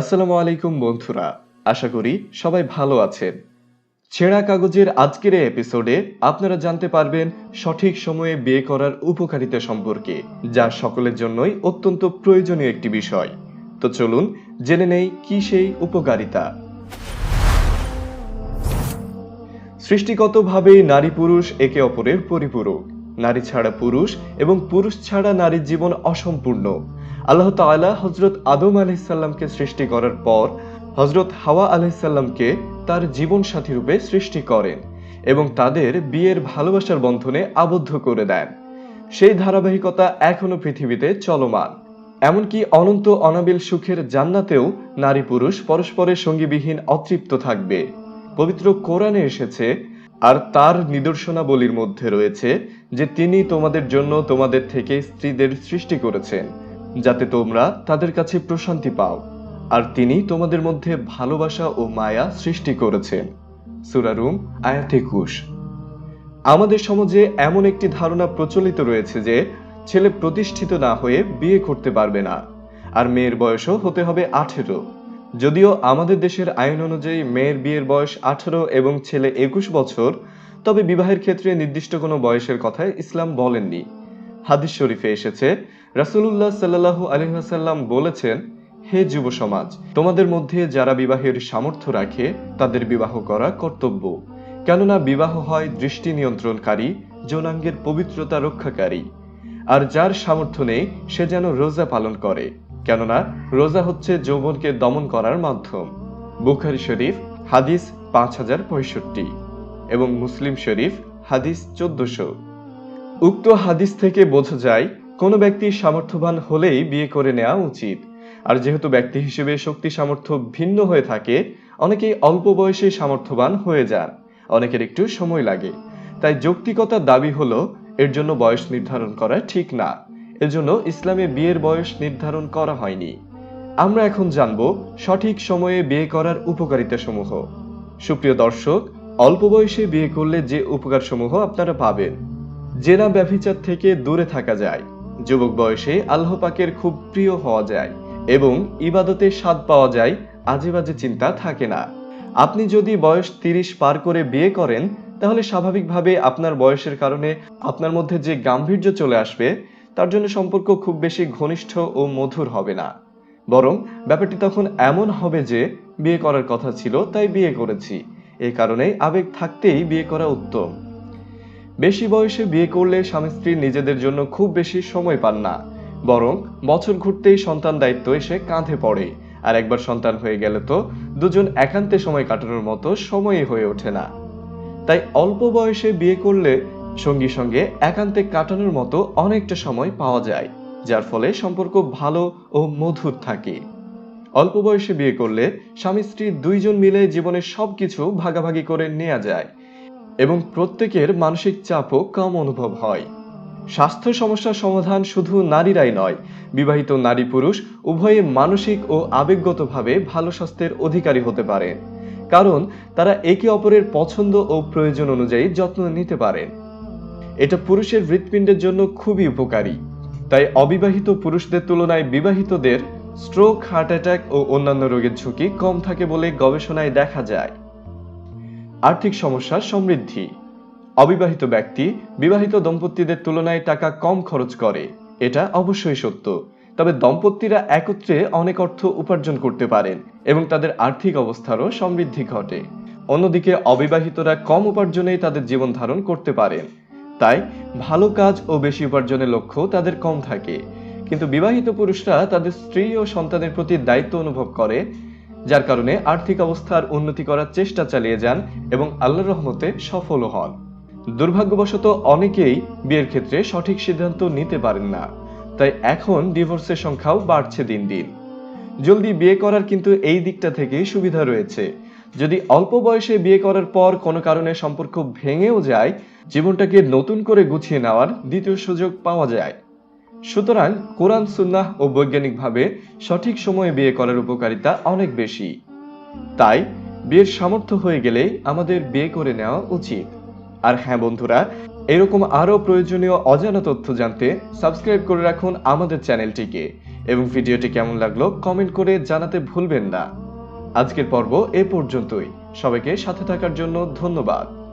আসসালামু আলাইকুম বন্ধুরা, আশা করি সবাই ভালো আছেন। ছেঁড়া কাগজের আজকের এপিসোডে আপনারা জানতে পারবেন সঠিক সময়ে বিয়ে করার উপকারিতা সম্পর্কে, যা সকলের জন্যই অত্যন্ত প্রয়োজনীয় একটি বিষয়। তো চলুন জেনে নেই কি সেই উপকারিতা। সৃষ্টিগতভাবেই নারী পুরুষ একে অপরের পরিপূরক। নারী ছাড়া পুরুষ এবং পুরুষ ছাড়া নারীর জীবন অসম্পূর্ণ। আল্লাহ তাআলা হজরত আদম আলাইসাল্লামকে সৃষ্টি করার পর হজরত হাওয়া আলাইসাল্লামকে তার জীবন সাথী রূপে সৃষ্টি করেন এবং তাদের বিয়ের ভালোবাসার বন্ধনে আবদ্ধ করে দেন। সেই ধারাবাহিকতা এখনও পৃথিবীতে চলমান। এমনকি অনন্ত অনাবিল সুখের জান্নাতেও নারী পুরুষ পরস্পরের সঙ্গীবিহীন অতৃপ্ত থাকবে। পবিত্র কোরআনে এসেছে, আর তার নিদর্শনাবলীর মধ্যে রয়েছে যে তিনি তোমাদের জন্য তোমাদের থেকে স্ত্রীদের সৃষ্টি করেছেন। যাতে তোমরা তাদের কাছে প্রশান্তি পাও। আর তিনি তোমাদের মধ্যে ভালোবাসা ও মায়া সৃষ্টি করেছেন। সুরারুম আয়াত একুশ। আমাদের সমাজে এমন একটি ধারণা প্রচলিত রয়েছে যে, ছেলে প্রতিষ্ঠিত না হয়ে বিয়ে করতে পারবে না, আর মেয়ের বয়সও হতে হবে আঠেরো। যদিও আমাদের দেশের আইন অনুযায়ী মেয়ের বিয়ের বয়স আঠারো এবং ছেলে একুশ বছর, তবে বিবাহের ক্ষেত্রে নির্দিষ্ট কোনো বয়সের কথা ইসলাম বলেননি। হাদিস শরীফে এসেছে, রাসূলুল্লাহ সাল্লাল্লাহু আলাইহি ওয়াসাল্লাম বলেছেন, হে যুব সমাজ, তোমাদের মধ্যে যারা বিবাহের সামর্থ্য রাখে, তাদের বিবাহ করা কর্তব্য। কেননা বিবাহ হয় দৃষ্টি নিয়ন্ত্রণকারী, যৌনাঙ্গের পবিত্রতা রক্ষাকারী। আর যার সামর্থ্য নেই, সে যেন রোজা পালন করে। কেননা রোজা হচ্ছে যৌবনকে দমন করার মাধ্যম। বুখারি শরীফ, হাদিস পাঁচ হাজার পঁয়ষট্টি। এবং মুসলিম শরীফ, হাদিস চোদ্দশো। উক্ত হাদিস থেকে বোঝা যায়, কোনো ব্যক্তি সামর্থ্যবান হলেই বিয়ে করে নেওয়া উচিত। আর যেহেতু ব্যক্তি হিসেবে শক্তি সামর্থ্য ভিন্ন হয়ে থাকে, অনেকেই অল্প বয়সে সামর্থ্যবান হয়ে যান। অনেকের একটু সময় লাগে। তাই যৌক্তিকতার দাবি হলো, এর জন্য বয়স নির্ধারণ করা ঠিক না। এজন্য ইসলামে বিয়ের বয়স নির্ধারণ করা হয়নি। আমরা এখন জানব সঠিক সময়ে বিয়ে করার উপকারিতা সমূহ সুপ্রিয় দর্শক, অল্প বয়সে বিয়ে করলে যে উপকার সমূহ আপনারা পাবেন জেনা ব্যভিচার থেকে দূরে থাকা যায়। যুবক বয়সে আল্লাহ পাকের খুব প্রিয় হওয়া যায় এবং ইবাদতে স্বাদ পাওয়া যায় আজে বাজে চিন্তা থাকে না। আপনি যদি বয়স তিরিশ পার করে বিয়ে করেন, তাহলে স্বাভাবিকভাবে আপনার বয়সের কারণে আপনার মধ্যে যে গাম্ভীর্য চলে আসবে, তার জন্য সম্পর্ক খুব বেশি ঘনিষ্ঠ ও মধুর হবে না। বরং ব্যাপারটি তখন এমন হবে যে, বিয়ে করার কথা ছিল, তাই বিয়ে করেছি। এই কারণে আবেগ থাকতেই বিয়ে করা উত্তম। বেশি বয়সে বিয়ে করলে স্বামী স্ত্রী নিজেদের জন্য খুব বেশি সময় পান না। বরং বছর ঘুরতেই সন্তান দায়িত্ব এসে কাঁধে পড়ে। আর একবার সন্তান হয়ে গেলে তো দুজন একান্তে সময় কাটানোর মতো সময়ই হয়ে ওঠে না। তাই অল্প বয়সে বিয়ে করলে সঙ্গী সঙ্গে একান্তে কাটানোর মতো অনেকটা সময় পাওয়া যায়, যার ফলে সম্পর্ক ভালো ও মধুর থাকে। অল্প বয়সে বিয়ে করলে স্বামী স্ত্রী দুইজন মিলে জীবনের সবকিছু ভাগাভাগি করে নেওয়া যায়। এবং প্রত্যেকের মানসিক চাপও কম অনুভব হয়। স্বাস্থ্য সমস্যার সমাধান শুধু নারীরাই নয়, বিবাহিত নারী পুরুষ উভয়ে মানসিক ও আবেগগতভাবে ভালো স্বাস্থ্যের অধিকারী হতে পারে, কারণ তারা একে অপরের পছন্দ ও প্রয়োজন অনুযায়ী যত্ন নিতে পারেন এটা পুরুষের হৃৎপিণ্ডের জন্য খুবই উপকারী, তাই অবিবাহিত পুরুষদের তুলনায় বিবাহিতদের স্ট্রোক হার্ট অ্যাটাক ও অন্যান্য রোগের ঝুঁকি কম থাকে বলে গবেষণায় দেখা যায়। আর্থিক সমস্যার সমৃদ্ধি। অবিবাহিত ব্যক্তি বিবাহিত দম্পতিদের তুলনায় টাকা কম খরচ করে, এটা অবশ্যই সত্য। তবে দম্পতিরা একত্রে অনেক অর্থ উপার্জন করতে পারেন এবং তাদের আর্থিক অবস্থারও সমৃদ্ধি ঘটে। অন্যদিকে অবিবাহিতরা কম উপার্জনেই তাদের জীবন ধারণ করতে পারেন। তাই ভালো কাজ ও বেশি উপার্জনের লক্ষ্য তাদের কম থাকে। কিন্তু বিবাহিত পুরুষরা তাদের স্ত্রী ও সন্তানের প্রতি দায়িত্ব অনুভব করে যার কারণে আর্থিক অবস্থার উন্নতি করার চেষ্টা চালিয়ে যান এবং আল্লাহর রহমতে সফলও হন। দুর্ভাগ্যবশত অনেকেই বিয়ের ক্ষেত্রে সঠিক সিদ্ধান্ত নিতে পারেন না। তাই এখন ডিভোর্সের সংখ্যাও বাড়ছে দিন দিন। জলদি বিয়ে করার কিন্তু এই দিকটা থেকেই সুবিধা রয়েছে। যদি অল্প বয়সে বিয়ে করার পর কোনো কারণে সম্পর্ক ভেঙেও যায়, জীবনটাকে নতুন করে গুছিয়ে নেওয়ার দ্বিতীয় সুযোগ পাওয়া যায়। সুতরাং কোরআন, সুন্নাহ ও বৈজ্ঞানিকভাবে সঠিক সময়ে বিয়ে করার উপকারিতা অনেক বেশি। তাই, বিয়ের সামর্থ্য হয়ে গেলেই আমাদের বিয়ে করে নেওয়া উচিত। আর হ্যাঁ বন্ধুরা, এরকম আরও প্রয়োজনীয় অজানা তথ্য জানতে সাবস্ক্রাইব করে রাখুন আমাদের চ্যানেলটিকে। এবং ভিডিওটি কেমন লাগল কমেন্ট করে জানাতে ভুলবেন না। আজকের পর্ব এ পর্যন্তই। সবাইকে সাথে থাকার জন্য ধন্যবাদ।